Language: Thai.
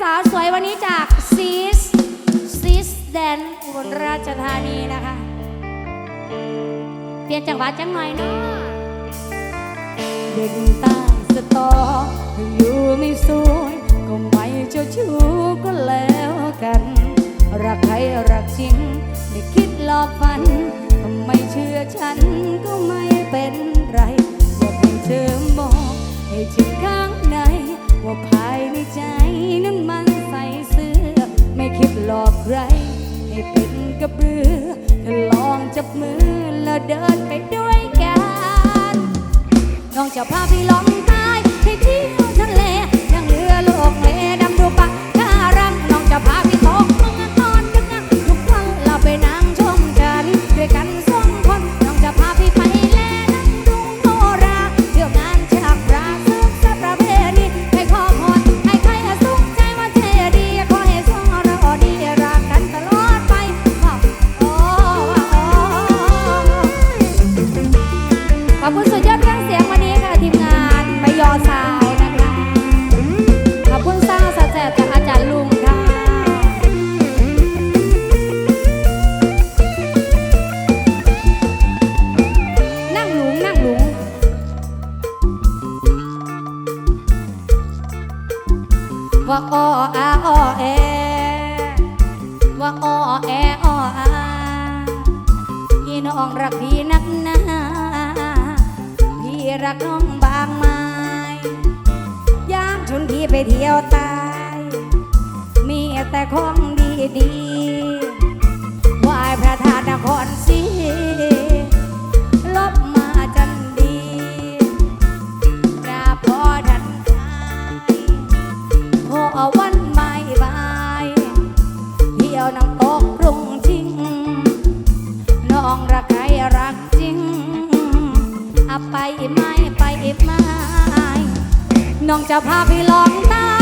สาวสวยวันนี้จากซีสซีสแดนอุบลราชธานีนะคะ เปลี่ยนจังหวัดจังหน่อยเนาะเด็กต้สตออยู่ไม่สวยก็ไม่เจ้าชู้ก็แล้วกัน รักใครรักจริงไม่คิดหลอกฝันทำไมเชื่อฉันก็ไม่เป็นไรอยากให้เธอมองให้จิตข้างในว่าภายในใจนั้น หลอกใครให้เป็นกระเบือเธอลองจับมือแล้วเดินไปด้วยกัน น้องจะพาพี่ลอง ว่าอ้ออาอ้อแอ ว่าอ้อแออ้ออาพี่น้องรักพี่นักหนาพี่รักน้องบางไม้ยามชวนพี่ไปเที่ยวใตาย มีแต่ของดีดี ใครรักจริงอะไปไม่ไปไม่น้องจะพาพี่ลองต้